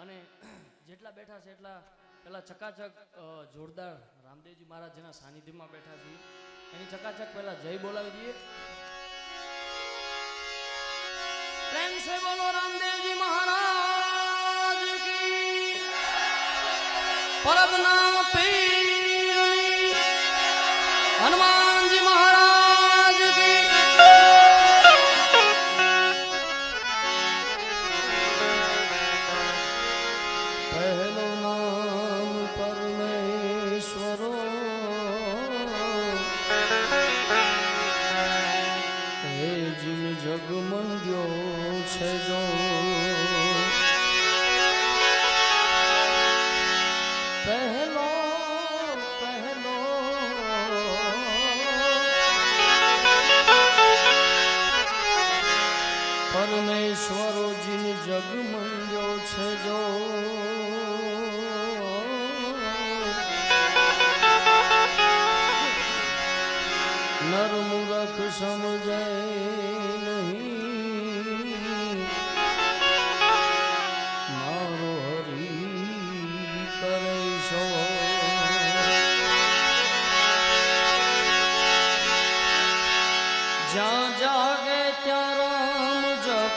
અને જેટલા બેઠા છે એટલા પેલા ચકાચક જોરદાર રામદેવજી મહારાજ જેના સાનિધ્યમાં બેઠા છીએ એની ચકાચક પહેલા જય બોલાવી દઈએ. પ્રેમ સે બોલો રામદેવજી મહારાજ કી. પરબના પીરની હનુમાનજી પરમેશ્વરો જીન જગ મંડ્યો છે જો. નર મૂરખ સમજે નહીં. મારો હરી કરે છો. જ્યાં જાગે ત્યાં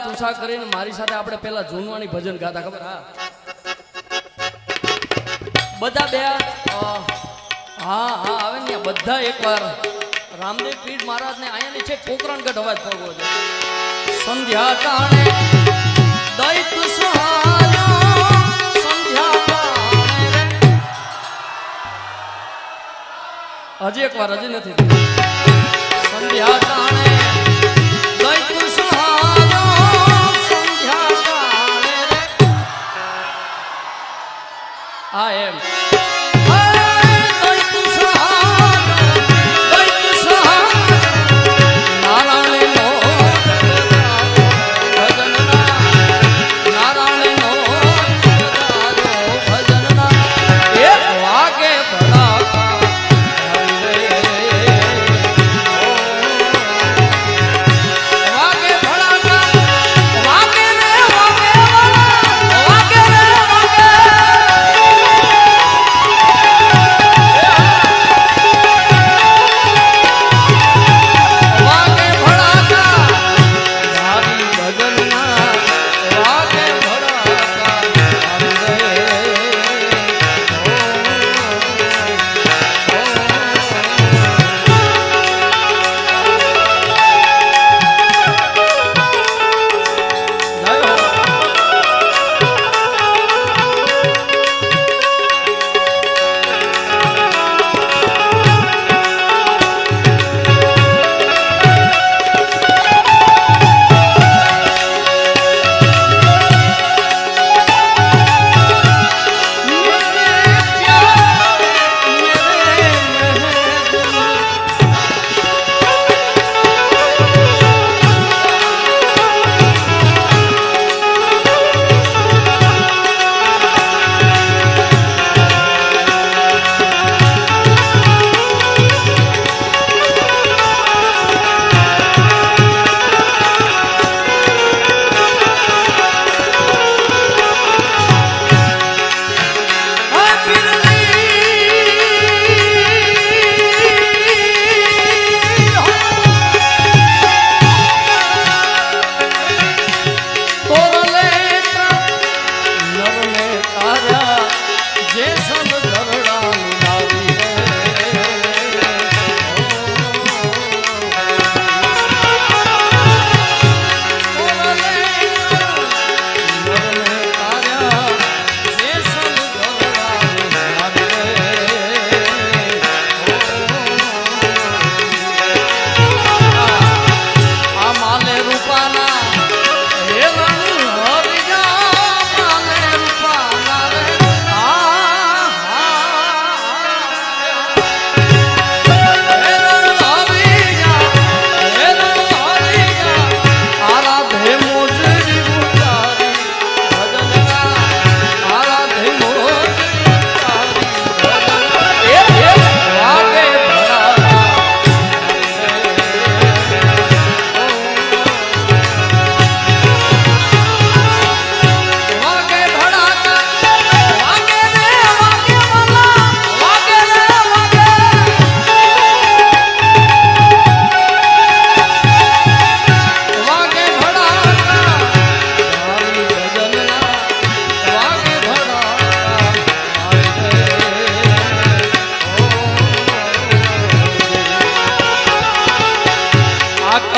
હાથ ઉષા કરીને મારી સાથે આપણે પેલા જૂનવાણી ભજન ગાતા, ખબર? હા. બધા બે હા હા, આવે ને બધા એકવાર. રામદેવ પીઠ મહારાજને અહીંયાની છે કોકરણગઢ અવાજ પડવો છે. સંધ્યા તાણે દૈત ટાણે હજી એકવાર, હજી નથી સંધ્યા ટાણે I am.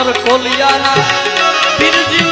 અર કોલિયાના પીરજી